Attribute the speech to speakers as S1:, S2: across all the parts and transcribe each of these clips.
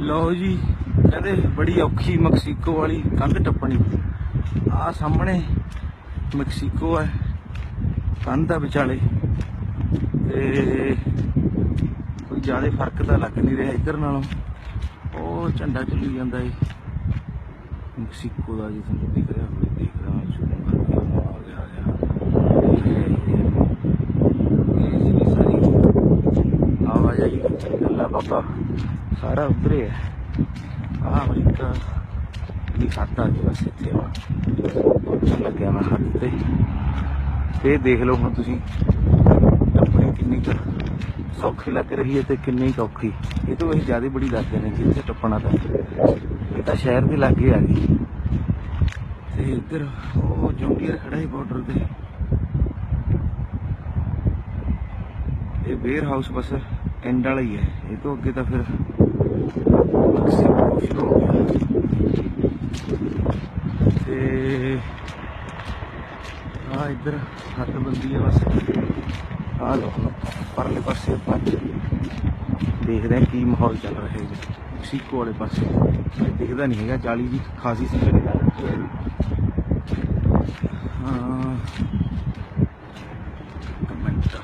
S1: ਲਓ ਜੀ, ਕਹਿੰਦੇ ਬੜੀ ਔਖੀ ਮੈਕਸੀਕੋ ਵਾਲੀ ਕੰਧ ਟੱਪਣੀ। ਆ ਸਾਹਮਣੇ ਮੈਕਸੀਕੋ ਹੈ ਕੰਧ ਆ ਵਿਚਾਲੇ। ਤੇ ਕੋਈ ਜ਼ਿਆਦਾ ਫ਼ਰਕ ਤਾਂ ਲੱਗ ਨਹੀਂ ਰਿਹਾ ਇੱਧਰ ਨਾਲੋਂ। ਉਹ ਝੰਡਾ ਚੱਲੀ ਜਾਂਦਾ ਏ। ਮੈਕਸੀਕੋ ਦਾ ਜੀ ਤੁਹਾਨੂੰ ਦਿਖ ਰਿਹਾ ਹੋਵੇ ਦੇਖ ਰਿਹਾ ਹਾਂ ਆ ਗਿਆ ਆ ਗਿਆ ਇਹ ਜਿਹੜੀ ਸਾਰੀ ਆਵਾਜਾਈ ਗੱਲਾ ਬਾਬਾ, ਸਾਰਾ ਉਧਰੇ ਹੈ ਆ ਅਮਰੀਕਾ ਦੀ ਖਾਤਾ ਜੀ ਬਸ ਇੱਥੇ ਵਾ ਲੱਗਿਆ ਮੈਂ ਹੱਥ ਤੇ। ਤੇ ਦੇਖ ਲਓ ਹੁਣ ਤੁਸੀਂ, ਆਪਣੀ ਕਿੰਨੀ ਕੁ ਸੌਖੀ ਲੱਗ ਰਹੀ ਹੈ ਤੇ ਕਿੰਨੀ ਕੁ ਔਖੀ। ਇਹ ਤੋਂ ਇਹ ਜ਼ਿਆਦਾ ਬੜੀ ਲੱਗ ਨੇ ਹੈ ਇੱਥੇ ਟੱਪਣਾ ਤਾਂ। ਇਹ ਤਾਂ ਸ਼ਹਿਰ ਦੇ ਲਾਗੇ ਆ ਗਈ। ਤੇ ਇੱਧਰ ਉਹ ਜੌਂਡੀਅਰ ਖੜਾ ਹੈ ਬਾਰਡਰ ਤੇ। ਇਹ ਵੇਅਰ ਹਾਊਸ ਬਸ। ਐਂਡ ਵਾਲਾ ਹੀ ਹੈ। ਇਹ ਤੋਂ ਅੱਗੇ ਤਾਂ ਫਿਰ ਮੈਕਸੀਕੋ ਸ਼ੁਰੂ ਤੇ ਆ ਇੱਧਰ ਹੱਥ ਬੰਦੀ ਹੈ ਬਸ। ਆ ਲੋ ਪਰਲੇ ਪਾਸੇ ਆਪਾਂ ਦੇਖਦੇ ਹਾਂ ਕੀ ਮਾਹੌਲ ਚੱਲ ਰਿਹਾ ਹੈ। ਜੀ ਮੈਕਸੀਕੋ ਵਾਲੇ ਪਾਸੇ। ਇਹ ਦਿਖਦਾ ਨਹੀਂ ਹੈਗਾ, ਜਾਲੀ ਵੀ ਖਾਸੀ ਸੀ ਜਿਹੜੇ ਹਾਂ। ਕਮੈਂਟ।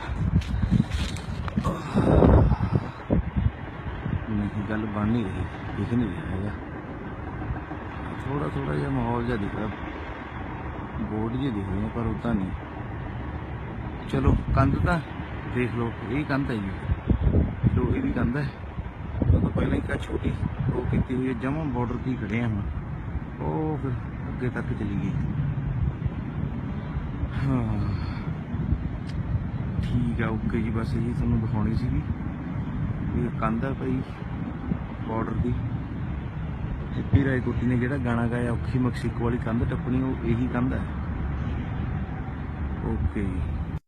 S1: ਨਹੀਂ, ਗੱਲ ਬਣ ਨਹੀਂ ਰਹੀ, ਦਿਖ ਨਹੀਂ ਰਿਹਾ ਹੈਗਾ। ਥੋੜਾ ਥੋੜਾ ਜਿਹਾ ਮਾਹੌਲ ਜਿਹਾ ਦਿਖ ਰਿਹਾ, ਬੋਰਡ ਜਿਹੇ ਦਿਖ ਰਹੇ ਪਰ ਉਦਾਂ ਨਹੀਂ। ਚਲੋ, ਕੰਧ ਤਾਂ ਦੇਖ ਲਓ, ਇਹ ਕੰਧ ਹੈ ਜੀ। ਲੋਹੇ ਦੀ ਕੰਧ ਹੈ, ਉਹ ਤੋਂ ਪਹਿਲਾਂ ਇੱਕ ਆਹ ਛੋਟੀ ਉਹ ਕੀਤੀ ਹੋਈ ਹੈ ਜਮਾਂ ਬਾਰਡਰ ਤੇ ਹੀ ਖੜੇ ਆ ਹੁਣ। ਉਹ ਫਿਰ ਅੱਗੇ ਤੱਕ ਚਲੀ ਗਈ। ਹਾਂ। ਠੀਕ ਆ ਓਕੇ ਜੀ, ਬਸ ਇਹ ਤੁਹਾਨੂੰ ਦਿਖਾਉਣੀ ਸੀਗੀ। ਇਹ ਕੰਧ ਹੈ ਭਾਈ ਬਾਰਡਰ ਦੀ। ਹੈਪੀ ਰਾਏ ਕੋਟੀ ਨੇ ਜਿਹੜਾ ਗਾਣਾ ਗਾਇਆ, ਔਖੀ ਮੈਕਸੀਕੋ ਵਾਲੀ ਕੰਧ ਟੱਪਣੀ, ਉਹ ਇਹੀ ਕੰਧ ਹੈ ਓਕੇ ਜੀ